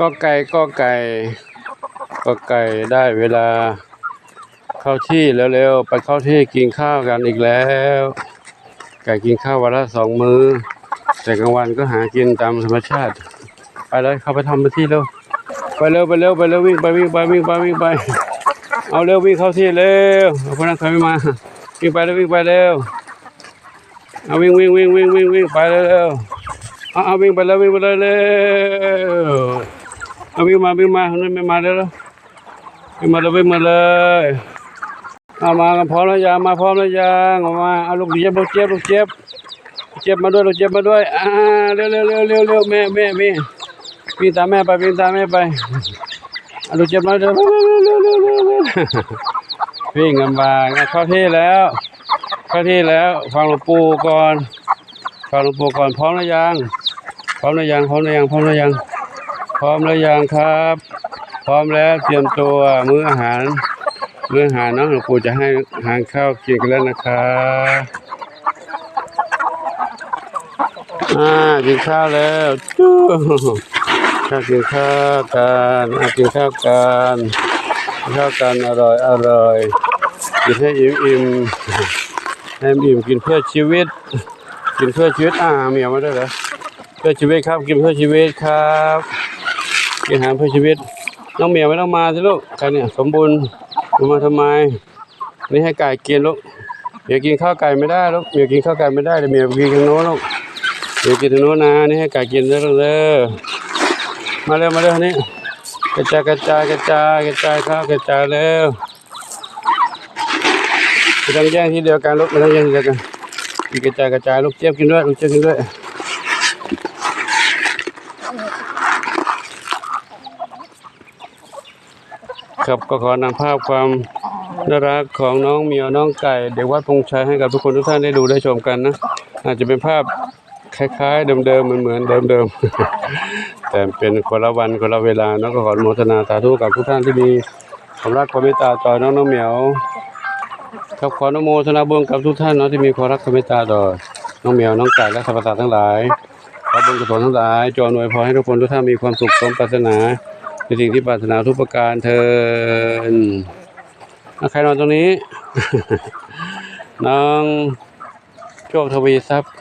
ก็ไก่ก็ไก่ก็ไก่ได้เวลา เข้าที่เร็วๆไปเข้าที่กินข้าวกันอีกแล้ว ไก่กินข้าววันละสองมื้อ แต่กลางวันก็หากินตามธรรมชาติ ไปเลยเข้าไปทำไปที่เร็วไปเร็วไปเร็วไปเร็ววิ่งไปวิ่งไปวิ่งไปวิ่งไป เอาเร็ววิ่งเข้าที่เร็วเอาคนนั้นใครไม่มาวิ่งไปเร็ววิ่งไปเร็วเอาวิ่งวิ่งวิ่งวิ่งวิ่งวิ่งไปเร็วเร็วเอาเอาวิ่งไปเร็ววิ่งไปเร็ว เอาวิ่งมาวิ่งมาคนนั้นไม่มาเร็วเร็ววิ่งมาเลยวิ่งมาเลยเอามากันพร้อมแล้วยังมาพร้อมแล้วยังออกมาเอาลูกเจ็บลูกเจ็บลูกเจ็บลูกเจ็บมาด้วยลูกเจ็บมาด้วยอ่าเร็วเร็วเร็วเร็วเร็วแม่แม่แม่วิ่งตามแม่ไปวิ่งตามแม่ไปเอะลูกเจ็บมาเร็วเร็วเร็วเร็วเร็วเร็ววิ่งกันมางเข้าที่แล้วเข้าที่แล้วฟังหลวงปู่ก่อนฟังหลวงปู่ก่อนพร้อมหรือยังพร้อมหรือยังพร้อมหรือยังพร้อมหรือยัง พร้อมหรือยังครับ พร้อมแล้วเตรียมตัวมื้ออาหาร มื้ออาหารเนาะหลวงปู่จะให้อาหารข้าวกินกันแล้วนะครับอ่ากินข้าวแล้วจู้ข้าวกินข้าวกันอะกินข้าวกันข้าวกันอร่อยอร่อยกินให้อิ่มอิ่มให้อิ่มกินเพื่อชีวิต กินเพื่อชีวิตอ่าเมียมาได้เหรอเพื่อชีวิตครับกินเพื่อชีวิตครับ กินอาหารเพื่อชีวิต น้องเหมียวไม่ต้องมาสิลูกใครเนี่ยสมบูรณ์มึงมาทำไม นี่ให้ไก่กินลูกเดี๋ยวกินข้าวไก่ไม่ได้ลูกเดี๋ยวกินข้าวไก่ไม่ได้เดี๋ยเหมียวกินทางโน้นลูกเดี๋ยวกินทางโน้นนะนี่ให้ไก่กินเด้อลูกเด้อมาเร็วมาเร็วนี่กระจายกระจายกระจายกระจายข้าวกระจายเร็วไม่ต้องแย่งที่เดียวกันลูกไม่ต้องแย่งที่เดียวกันกินกระจายกระจายลูกเจี๊ยบกินด้วยลูกเจี๊ยบกินด้วย ครับก็ขอนำภาพความน่ารักของน้องเหมียวน้องไก่ เด็กวัดพงชัยให้กับทุกคนทุกท่านได้ดูได้ชมกันนะ อาจจะเป็นภาพคล้ายๆ เดิมๆเหมือนๆเดิมๆ แต่เป็นคนละวันคนละเวลาเนาะก็ขออนุโมทนาสาธุกับทุกท่านที่มีความรักความเมตตาต่อน้องน้องเหมียวครับขออนุโมทนาบุญกับทุกท่านเนาะที่มีความรักความเมตตาต่อน้องเหมียวน้องไก่และสรรพสัตว์ทั้งหลายขอบุญกุศลทั้งหลายจงอำนวยพรให้ทุกคนทุกท่านมีความสุขสมปรารถนา ในสิ่งที่ปรารถนาทุกประการเทินอะใครนอนตรงนี้ น้องโชคทวีทรัพย์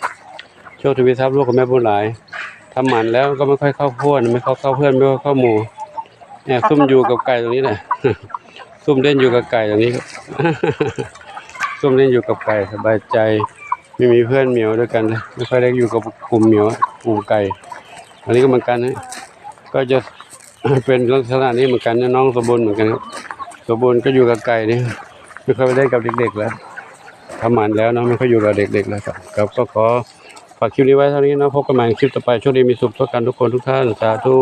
โชคทวีทรัพย์ลูกกับแม่บุญหลายทำหมันแล้วก็ไม่ค่อยเข้าพวนไม่เข้าเข้าเพื่อนไม่ค่อยเข้าหมู่เนี่ยซุ่มอยู่กับไก่ตรงนี้แหละซุ่มเล่นอยู่กับไก่ตรงนี้ครับซุ่มเล่นอยู่กับไก่สบายใจไม่มีเพื่อนเหมียวด้วยกันเลยไม่ค่อยได้อยู่กับกลุ่มเหมียวกลุ่มไก่ อันนี้ก็เหมือนกันนะก็จะ เป็นลักษณะนี้เหมือนกันนะน้องสมบูรณ์เหมือนกันครับสมบูรณ์ก็อยู่กับไก่นี่ไม่ค่อยไปเล่นกับเด็กๆแล้วทำหมันแล้วนะไม่ค่อยอยู่กับเด็กๆแล้วครับครับก็ขอฝากคลิปนี้ไว้เท่านี้นะพบกันใหม่คลิปต่อไปช่วงนี้มีสุขทุกกันทุกคนทุกท่านสาธุ